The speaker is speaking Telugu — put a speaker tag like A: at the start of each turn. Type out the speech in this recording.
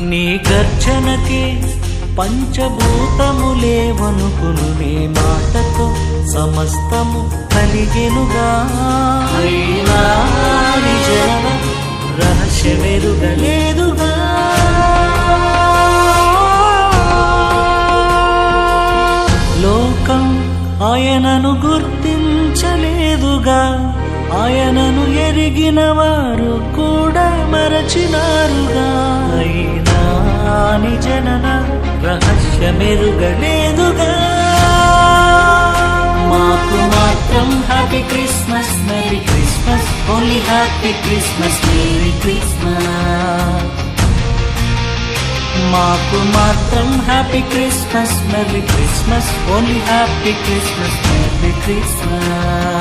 A: నీ గర్జనకే పంచభూతములేవనుకును నీ మాటతో సమస్తము కలిగెనుగా. అయినా రహస్యమెరుగలేదుగా. లోకం ఆయనను గుర్తించలేదుగా ఆయనను ఎరిగిన వారు కూడా మరచినారుగా. అయినా మెరుగలేదుగా మాకు మాత్రం happy Christmas merry Christmas only happy Christmas merry Christmas మాకు మాత్రం happy Christmas merry Christmas only happy Christmas merry Christmas